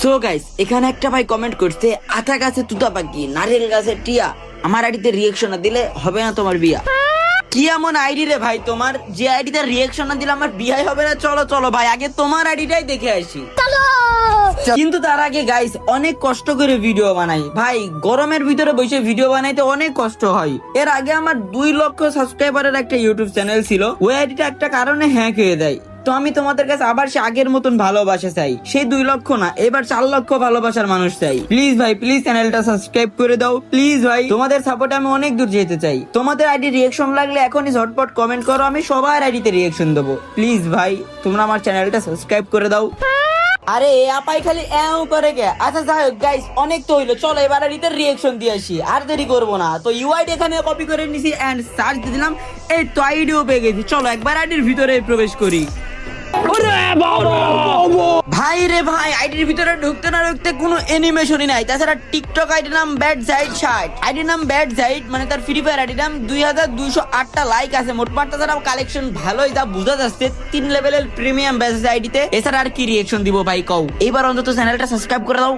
So guys এখানে একটা ভাই কমেন্ট করছে আতা গাছে তুতা পাখি নারিয়েল গাছে টিয়া। আমার আইডিতে রিয়েকশন না দিলে হবে না তোমার বিয়া। কি এমন আইডি রে ভাই তোমার? যে আইডিতে রিয়েকশন না দিলে আমার বিয়ে হবে না? চলো চলো ভাই আগে তোমার আইডিটাই দেখে আসি। কিন্তু তার আগে গাইস অনেক কষ্ট করে ভিডিও বানাই। ভাই গরমের ভিতরে বসে ভিডিও বানাইতে অনেক কষ্ট হয়। এর আগে আমার দুই লক্ষ সাবস্ক্রাইবারের একটা ইউটিউব চ্যানেল ছিল। ওই আইডিটা একটা কারণে হ্যাক হয়ে দেয় তো আমি তোমাদের কাছে আবার সে আগের মতন ভালোবাসা চাই। সেই দুই লক্ষ না, এবার চার লক্ষ ভালোবাসার মানুষ চাই। প্লিজ ভাই, প্লিজ চ্যানেলটা সাবস্ক্রাইব করে দাও। প্লিজ ভাই, তোমাদের সাপোর্টে আমি অনেক দূর যেতে চাই। তোমাদের আইডি রিয়েকশন লাগলে এখনই ঝটপট কমেন্ট করো, আমি সবার আইডিতে রিয়েকশন দেবো। প্লিজ ভাই, তোমরা আমার চ্যানেলটা সাবস্ক্রাইব করে দাও। আরে আপাই খালি এও করে গে আচ্ছা যাই হোক গাইস অনেক তো হইল। চলো, এবার আইডিতে রিয়েকশন দিয়ে আসি। আর দেরি করব না। তো ইউআইডি এখানে কপি করে নিছি এন্ড সার্চ দিলাম। এই তো আইডিও পেয়ে গেছি। চলো, একবার আইডির ভিতরে প্রবেশ করি। ভাই রে ভাই আইডির ভিতরে ঢুকতে না ঢুকতে কোনো অ্যানিমেশনই নাই। তাছাড়া টিকটক আইডি নাম ব্যাড সাইড শার্ট আইডি নাম ব্যাড সাইড মানে তার ফ্রি ফায়ার আইডি নাম দুই হাজার দুইশো আটটা লাইক আছে। মোটমাট তাছাড়া কালেকশন ভালোই যা বোঝা যাচ্ছে তিন লেভেলের প্রিমিয়াম ব্যাস আইডিতে এছাড়া আর কি রিয়েকশন দিব ভাই কও? এবার অন্তত চ্যানেলটা সাবস্ক্রাইব করে দাও।